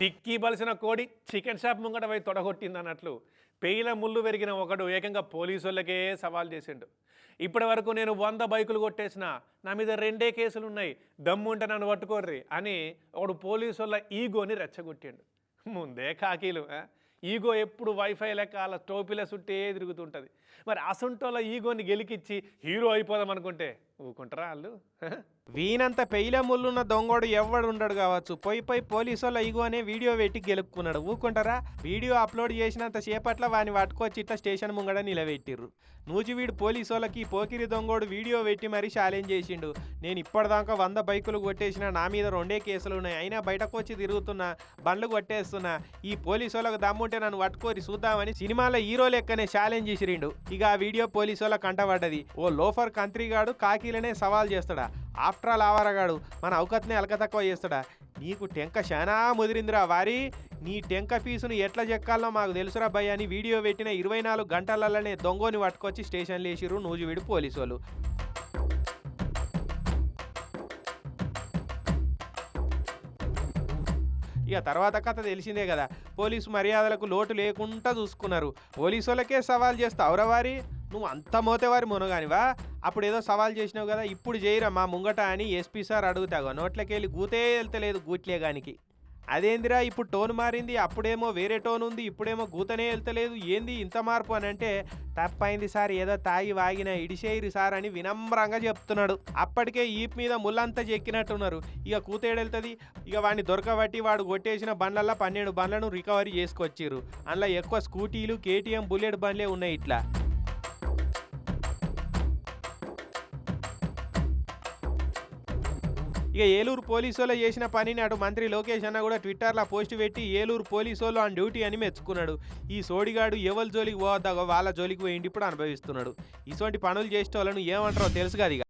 Dicky బలిసిన కోడి chicken shop ముంగట పోయి తొడగొట్టింది అన్నట్లు పేయిల ముళ్ళు పెరిగిన ఒకడు ఏకంగా పోలీసు వాళ్ళకే సవాల్ చేసిండు. ఇప్పటి వరకు నేను వంద బైకులు కొట్టేసిన నా మీద రెండే కేసులు ఉన్నాయి దమ్ముంటే నన్ను పట్టుకోర్రి అని ఒకడు పోలీసు వాళ్ళ ఈగోని రెచ్చగొట్టిండు. ముందే కాకీలు ఈగో ఎప్పుడు వైఫై లెక్క అలా టోపీల చుట్టే తిరుగుతుంటుంది. మరి అసంటోళ్ళ ఈగోని గెలికిచ్చి హీరో అయిపోదాం అనుకుంటే ఊకుంటారా వాళ్ళు? వీనంత పెయిల ముళ్ళున్న దొంగోడు ఎవడు ఉండడు కావచ్చు. పోయి పోయి పోలీసు వాళ్ళ ఇగో అనే వీడియో పెట్టి గెలుపుకున్నాడు ఊకుంటారా? వీడియో అప్లోడ్ చేసినంత సేపట్ల వాని పట్టుకొచ్చి ఇట్లా స్టేషన్ ముంగడ నిలబెట్టిర్రు. నూజివీడు పోలీసు వాళ్ళకి పోకిరి దొంగోడు వీడియో పెట్టి మరీ ఛాలెంజ్ చేసిండు. నేను ఇప్పటిదాకా వంద బైకులు కొట్టేసిన నా మీద రెండే కేసులు ఉన్నాయి. అయినా బయటకు వచ్చి తిరుగుతున్నా బండ్లు కొట్టేస్తున్నా. ఈ పోలీసు వాళ్ళకి దమ్ముంటే నన్ను పట్టుకోరి చూద్దామని సినిమాలో హీరో లెక్కనే ఛాలెంజ్ చేసిరిండు. ఇక ఆ వీడియో పోలీసు వాళ్ళ కంటపడ్డది. ఓ లోఫర్ కంత్రిగాడు పార్టీలనే సవాల్ చేస్తాడా? ఆఫ్టర్ ఆల్ ఆవారగాడు మన అవకత్నే అలక తక్కువ చేస్తాడా? నీకు టెంక శానా ముదిరిందిరా వారి. నీ టెంక ఫీజును ఎట్లా చెక్కాలో మాకు తెలుసురా భయ్య అని వీడియో పెట్టిన ఇరవై నాలుగు గంటలలోనే దొంగని పట్టుకొచ్చి స్టేషన్లో వేసిర్రు నూజివీడు పోలీసు వాళ్ళు ఇక తర్వాత కథ తెలిసిందే కదా. పోలీసు మర్యాదలకు లోటు లేకుండా చూసుకున్నారు. పోలీసు వాళ్ళకే సవాల్ చేస్తావురా వారి. నువ్వు అంత మోతేవారి మునగానివా? అప్పుడు ఏదో సవాల్ చేసినావు కదా ఇప్పుడు చేయరా మా ముంగట అని ఎస్పీ సార్ అడుగుతాగా. నోట్లకెళ్ళి గూతే వెళ్తలేదు గూట్లేగానికి. అదేందిరా ఇప్పుడు టోన్ మారింది అప్పుడేమో వేరే టోన్ ఉంది ఇప్పుడేమో గూతనే వెళ్తలేదు ఏంది ఇంత మార్పు అని అంటే తప్పైంది సార్ ఏదో తాగి వాగిన ఇడిసేయిరు సార్ అని వినమ్రంగా చెప్తున్నాడు. అప్పటికే ఈప్ మీద ముళ్ళంతా చెక్కినట్టున్నారు. ఇక కూతేడెళ్తుంది ఇక వాడిని దొరకబట్టి వాడు కొట్టేసిన బండ్లల్లో పన్నెండు బండ్లను రికవరీ చేసుకొచ్చిర్రు. అందులో ఎక్కువ స్కూటీలు కేటీఎం బుల్లెట్ బండ్లే ఉన్నాయి ఇట్లా. ఇక ఏలూరు పోలీసులో చేసిన పనిని అటు మంత్రి లోకేష్ అన్న కూడా ట్విట్టర్లో పోస్ట్ పెట్టి ఏలూరు పోలీసులు ఆన్ డ్యూటీ అని మెచ్చుకున్నాడు. ఈ సోడిగాడు ఎవరి జోలికి పోవద్దాగో వాళ్ళ జోలికి పోయిండి ఇప్పుడు అనుభవిస్తున్నాడు. ఇటువంటి పనులు చేసే వాళ్ళను ఏమంటారో తెలుసు కదా ఇక.